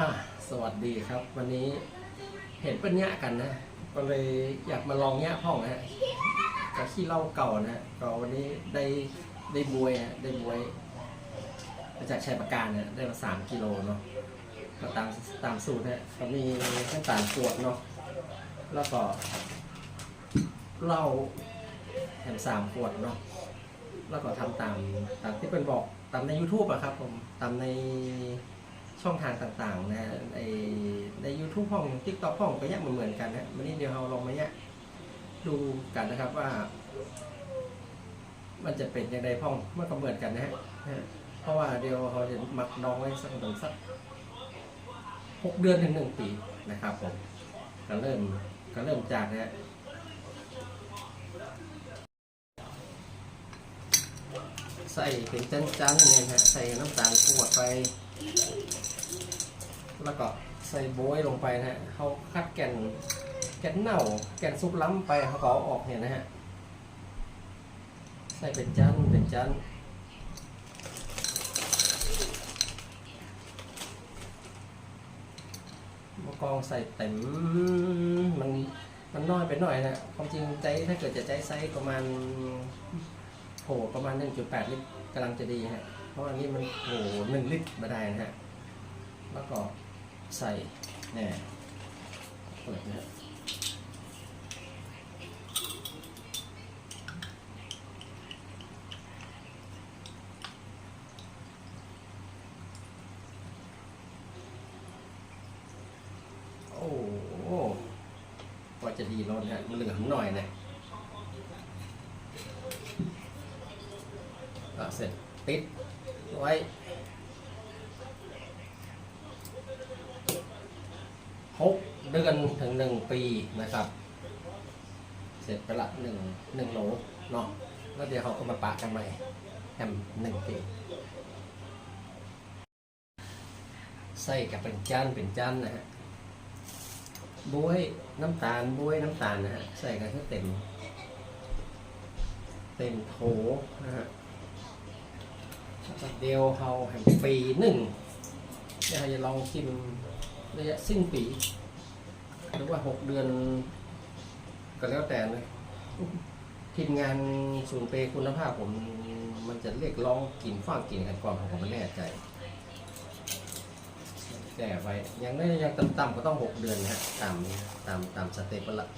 อะสวัสดีครับ วันนี้เห็นเป็นเนี้ยกันนะ ก็เลยอยากมาลองเนี้ยพ่องนะกับขี้เหล้าเก่านะก็วันนี้ได้ได้บวยฮะได้บวยมาจากชัยประการเนี่ยได้มาสามกิโลเนาะก็ตามตามสูตรฮะก็มีแค่ตาลขวดเนาะแล้วก็เหล้าแถมสามขวดเนาะแล้วก็ทำตามตามที่เป็นบอกตามใน YouTube อะครับผมตามใน ช่องทางต่างๆนะในใน YouTube ห้อง TikTok ห้องก็แยกเหมือนกันนะวันนี้เดี๋ยวเราลองมาแยดูกันนะครับว่า มันจะเป็นยังไงพ่องเมันก็เหมือนกันนะฮะเพราะว่าเดี๋ยวเราจะมักดองไว้สักประมาณสักหกเดือนถึงหนึ่งปีนะครับผมก็เริ่มก็เริ่มจากนะฮะใส่เป็นจันๆเนี่ยนะฮะใส่น้ำตาลขวดไป แล้วก็ใส่โบยลงไปนะฮะเขาคัดแก่นแก่นเน่าแก่นซุปล้ำไปเขาเอาออกเนี่ยนะฮะ ใส่เป็นจานเป็นจานมะกองใส่เต็มมันมันน้อยไปหน่อยนะความจริงใจถ้าเกิดจะใจไซส์ประมาณโหประมาณ 1.8ลิตรกำลังจะดีฮะ ราะอันนี้มันโหหนึ่งลิตรมาได้นะฮะ แล้วก็ใส่แหน่เปิดนะฮะโอ้โหกว่าจะดีรสฮะมันเหลืองหน่อยนะอะเสร็จติด ไว้หกเดือนถึงหนึ่งปีนะครับ เสร็จไปละหนึ่งหนึ่งโหลเนาะแล้วเดี๋ยวเขาก็มาปะกันใหม่แฮมหนึ่งปีใส่กับเป็นจานเป็นจานนะฮะบวยน้ำตาลบวยน้ำตาลนะฮะใส่กันให้เต็ม เต็มโถนะฮะ เดียวเขาแฮมฟรีหนึ่งเดี๋ยวเราจะลองชิมระยะสิ้นปี หรือว่าหกเดือน ก็แล้วแต่เลยทีมงานศูนย์เปย์คุณภาพผม มันจะเรียกร้องกินฟ้างกินกันก่อนผมไม่แน่ใจแก่ไปยังไม่ยังต่ำๆก็ต้องหกเดือนนะฮะตามตามตามสเต็ปละ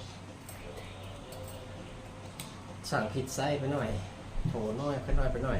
สั่งผิดไซส้ไปหน่อย โถน้อยไปหน่อยไปหน่อย